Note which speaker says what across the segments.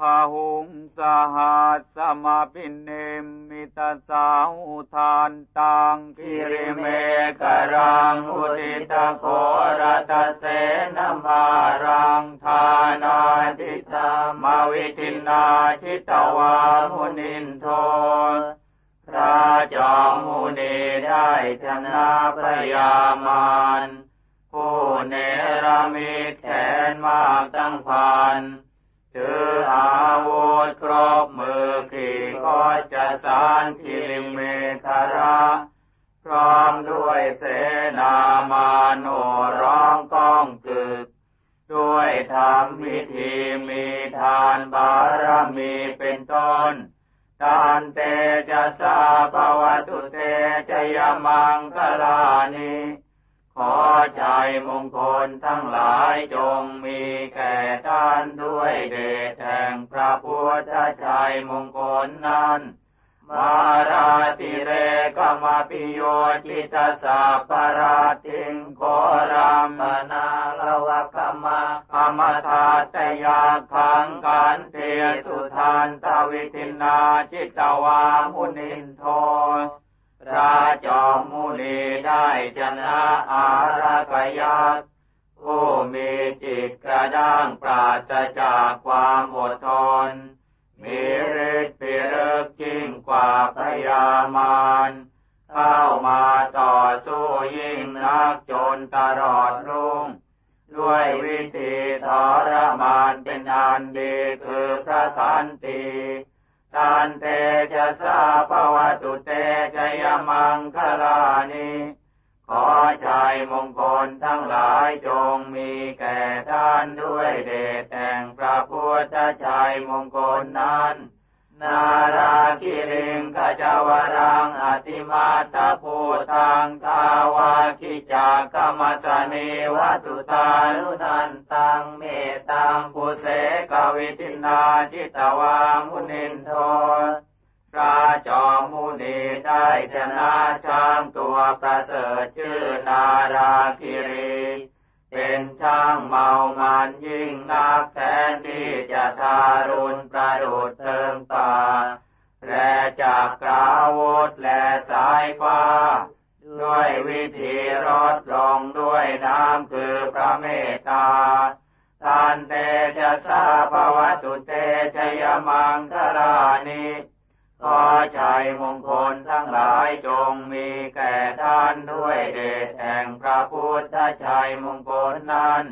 Speaker 1: พาหุงสหัสสมาปินเนมิตาสาหุทานตังกิริเมกรังอุติตโครัตเสนมารังทานาทิตามาวิทินาชิตวามุนินโทพระจอมมุนีได้ชนะพยามารผู้เนรมิตแขนมากตั้งพัน สารทิลิเมคาระพร้อมด้วยเสนามาโนร้องก้องกึก ด้วยธรรมพิธีมีทานบารมีเป็นต้นทานเตจะสาภวตุเตจะยมังคลานิขอใจมงคลทั้งหลายจงมีแก่ท่านด้วยเดชแห่งพระพุทธชัยมงคลนั้น มาราติเรกมาปิโยจิตาสาปราติงโครามนาลวะกมาอมทาตยาขังกันเตสุทานตวิทินาจิตวามุนินโทพระจอมมุนีได้ชนะอารักยักษ์ผู้มีจิตกระด้างปราศจากความอดทน มีฤทธิ์ปิรึกยิ่งกว่า พยามารเข้ามาต่อสู้ยิ่งนักจนตลอดรุ่ง ด้วยวิธีทรมานเป็นอันดีคือพระสันติตันเตจะสาภวตุเตจะยมังคลานิขอใจมงคลทั้งหลายจงมีแก่ท่านด้วยเดชแห่งพระพุทธชัยมงคลนั้น นาราคิริงขจาวรังอติมาตาภูตังทาวาคิจากรรมสนีวัสุตานุนันตังเมตังปุเสกวิตินาจิตวามุนินโทพระจอมมุนีได้ชนะช้างตัวประเสริฐชื่อนาราคิรี เป็นช่างเมามันยิ่งนักแทนที่จะทารุณประดุดเทิงป่าและจากกาวุธและสายฟ้า ด้วยวิธีรดลงด้วยน้ำคือพระเมตตาทานเตจะสาภวตุเตชยมังคลานิ ขอชัยมงคลทั้งหลายจงมีแก่ท่านด้วยเดชแห่งพระพุทธชัยมงคลนั้น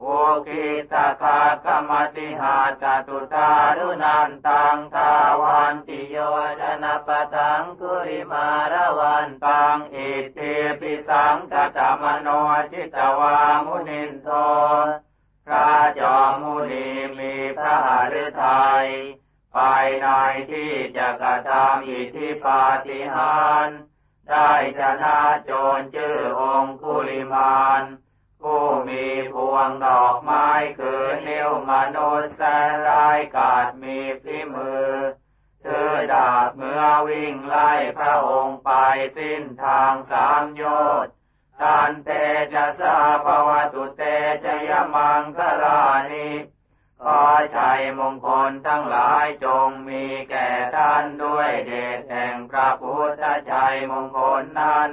Speaker 1: โอคิตาคากรรมติหาจตุตารุนันตังทาวันติโยชนะปะทังสุริมาระวันตังอิติปิสังกตมโนจิตวามุนินโทพระจอมมุนีมีพระหฤทัย ภายในที่จะกระทำอิทธิปาฏิหารได้ชนะโจรชื่อองคุลิมานผู้มีพวงดอกไม้คือนิ้วมนุษย์แสนร้ายกาจมีฝีมือถือดาบเมื่อวิ่งไล่พระองค์ไปสิ้นทางสามโยชน์ตันเตจะสาภวตุเตจะยมังคลานิขอชัยมงค ลทั้งหลายจงมีแก่ท่านด้วยเดชแห่งพระพุทธชัยมงคลนั้น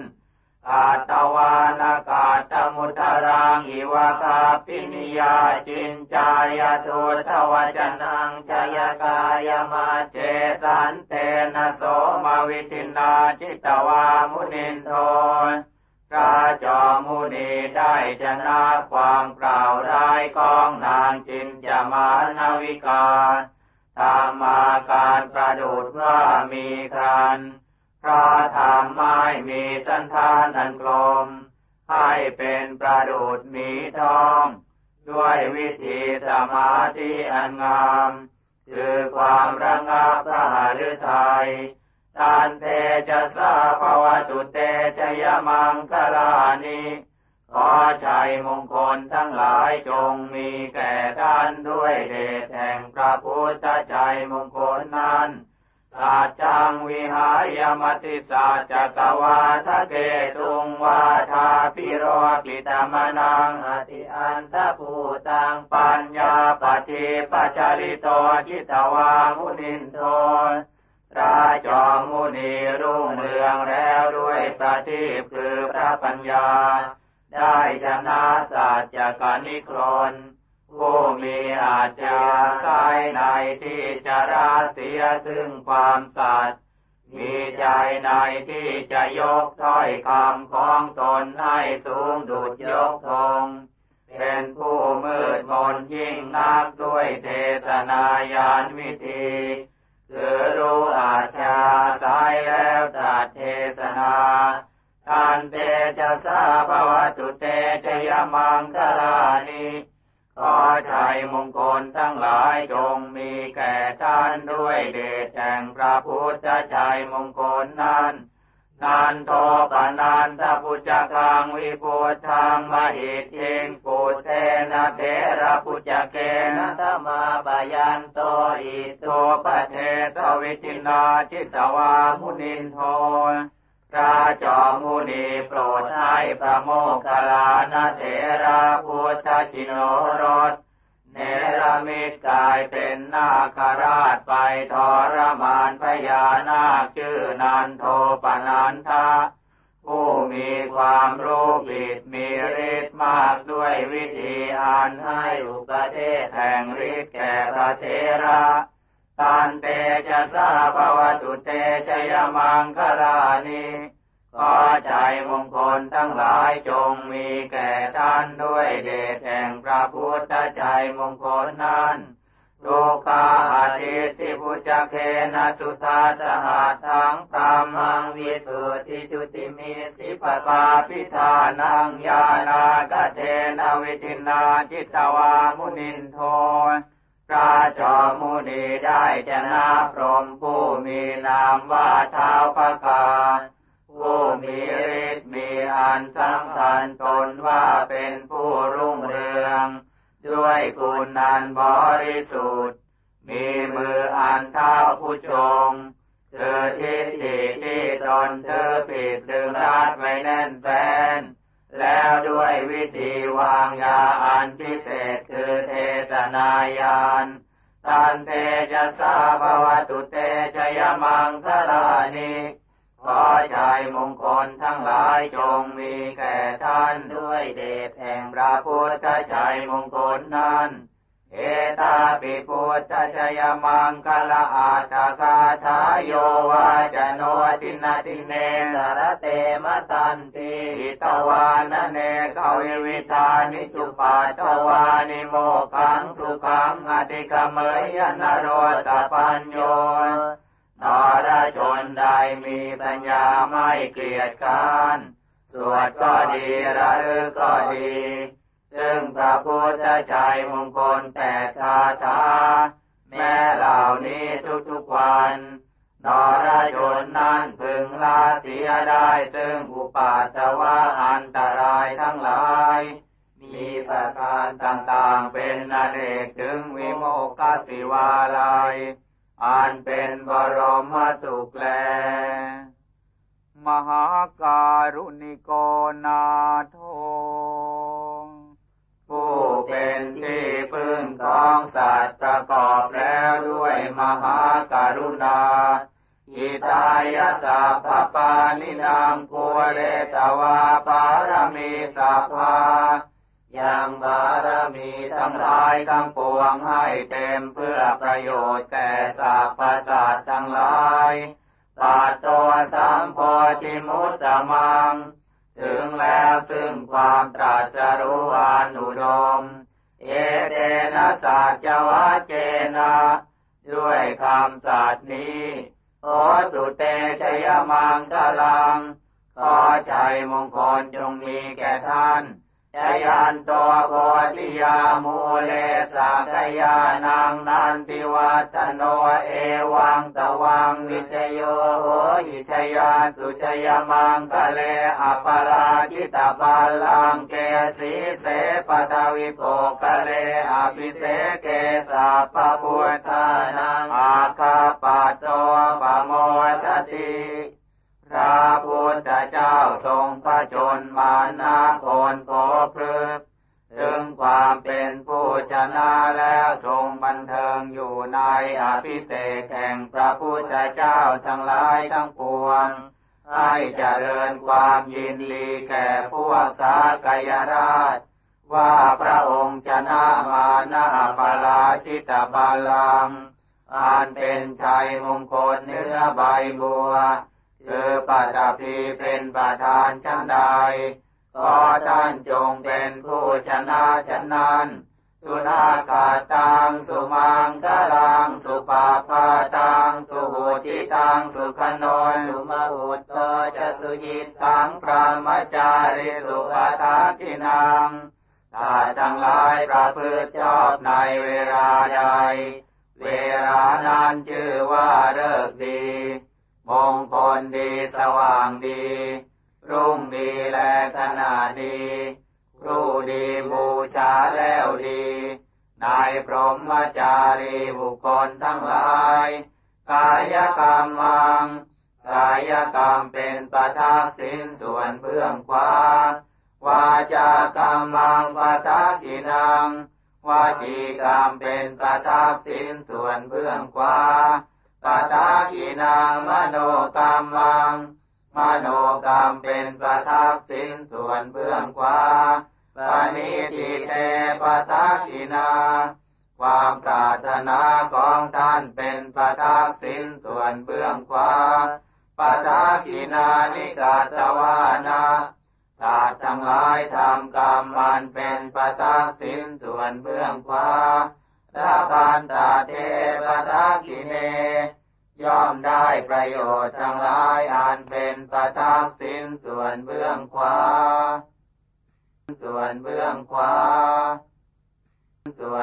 Speaker 1: กาตวานากาตมุตรังอิวาคาปินิยาจินจายทุทวจนังชยกายมาเจสันเตนะโสมาวิทินาจิตวามุนินโทพระจอมุนีได้ชนะความกล่าวร้ายของนางจิ มานาวิกาทำมาการประดุดว่ามีคันพราะทำไม้มีสันทานอันกลม ให้เป็นประดุดมีทอง ด้วยวิธีสมาธิอันงาม คือความระงับพระหฤทัยทานเตจะสาภวตุเตชยมังคลานิ ขอชัยมงคลทั้งหลายจงมีแก่ท่านด้วยเดชแห่งพระพุทธชัยมงคลนั้นสาาจังวิหายมติสาจักวาทะเกตุงวาทาปิโรปิตมนังอติอันตะภูตังปัญญาปฏิปัจจริโตจิตวามุนินโทพระจอมมุนีรุ่งเรืองแล้วด้วยประทีปคือพระปัญญา ได้ชนะสัจจกนิครนผู้มีอาจจะใช้ในที่จะราเสียซึ่งความสัตย์มีใจในที่จะยกถ้อยคำของตนให้สูงดุดยกธงเป็นผู้มืดมนยิ่งนักด้วยเทศนายานวิธีคือรู้อาชาสายแล้วตัดเทศนาท่านเต จะสาภวตุเตจยมังคลานิขอชัยมงคลทั้งหลายจงมีแก่ท่านด้วยเดชแห่งพระพุทธชัยมงคลนั้นนันโทปนันทพุจกังวิปุทางมหิตทิงปุเทนะเทระพุจเกนะธรรมาปยันโตอิโตปเทตวิจินาจิตวามุนินโท พระจอมมุนีโปรดให้พระโมคคัลลานเถระพุทธจิโนรสเนรมิตกายเป็นนาคราชไปทรมานพญานาคชื่อนันโทปนันทะผู้มีความรู้ผิดมีฤทธิ์มากด้วยวิธีอ่านให้อุปเทศแห่งฤทธิ์แก่พระเทระ ตันเตจะสาภวตุเตจยมังคลานิขอใจมงคลทั้งหลายจงมีแก่ท่านด้วยเดชแห่งพระพุทธใจมงคลนั้นลูกาอาทิติพุจเคนะสุตาสหัสทังพรามังวิสุทธิจุติมิสิปปาปิธานังญาณากเทนวิจินาจิตวามุนินโท พระจอมุนีได้ชนะพรหมผู้มีนามว่าเท้าพระกาผู้มีฤทธิ์มีอันสำคัญตนว่าเป็นผู้รุ่งเรือง ด้วยคุณนันบริสุทธิ์ มีมืออันเท้าผู้ชงเธอทิฏฐิที่ตนเธอผิดดึงรัดไว้แน่นแฟน แล้วด้วยวิธีวางยาอันพิเศษคือเทศนายานตันเตจะสาภวตุเตชยมังสลานิขอใจมงคลทั้งหลายจงมีแก่ท่านด้วยเดชแห่งพระพุทธใจมงคลนั้น ตาปิพุทธชยมังคลาอาตากาทาโยวาจโนตินาติเนสรเตมตันติอิตวานเนกวิวิธานิจุปาตวานิโมขังสุขังอติกเมยนโรตปัญโยนรชนใดมีปัญญาไม่เกลียดการสวดก็ดีระลึกก็ดี ซึ่งพระพุทธใจมงคลแต่คาถาแม้เหล่านี้ทุกๆวันนรชนนั้นพึงลาเสียได้ซึ่งอุปาทวะอันตรายทั้งหลาย มีประการต่างๆเป็นอเนกถึงวิโมกขสิวาลัย อันเป็นบรมสุขแล มหาการุณิโกนาโท เป็นที่พึ่งของสัตว์ประกอบแล้วด้วยมหาการุณาอิตายาสัพพปานินางภูเรตวาปารมีสัพพายังบารมีทั้งหลายทั้งปวงให้เต็มเพื่อประโยชน์แก่สัพพสัตว์ทั้งหลายปัตโตสัมโพธิมุตตมัง ถึงแล้วซึ่งความตรัสรู้อนุดม เอเตนะสัจวะเจนะด้วยคำสัตย์นี้โอสุเตชยมังคลังขอใจมงคลจงมีแก่ท่าน จยันตัวโพธิยามูเลสักยานังนันติวัตโนเอวังตวังวิชโยโหอิชยาสุชยมังคะเลอปราจิตาบาลังเกสีเสปทวิโปคะเลอภิเสเกสาปพุทธานังอา ริญความยินดีแก่พวกสากยราช ว่าพระองค์ชนะมานาปาราชิตบาลังอันเป็นชัยมงคลเนื้อใบบัวคือปัตภีเป็นประธานชั้นใดก็ท่านจงเป็นผู้ชนะชนนั้น สุนาคาตังสุมังกลังสุปาปาตังสุโหติตังสุขโนสุมาหุ สุยิตังพระมจาริสุปทากินังถ้าทั้งหลายประพฤติชอบในเวลาใด เวลานั้นชื่อว่าเลิกดี มงคลดีสว่างดี รุ่งดีและขนาดดีรูดีบูชาแล้วดีนายพรหมจารีบุคคลทั้งหลาย กายกรรมัง กายกรรมเป็นประทักษิณส่วนเบื้องขวาวาจากรรมังปทักขินังวาจีกรรมเป็นประทักษิณส่วนเบื้องขวาปทักขินังมโนกรรมังมโนกรรมเป็นประทักษิณส่วนเบื้องขวาปณิทิเตปทักขินาความปรารถนาของท่านเป็นประทักษิณส่วนเบื้องขวา ปทักินานิกาตวานาศาสตร์ทั้งหลายทำกรรมมันเป็นประทักษิณส่วนเบื้องขวาตาพันตาเทปทักขิเน ย่อมได้ประโยชน์ทั้งหลายอันเป็นปทักษิณส่วนเบื้องขวาส่วนเบื้องขวาส่วน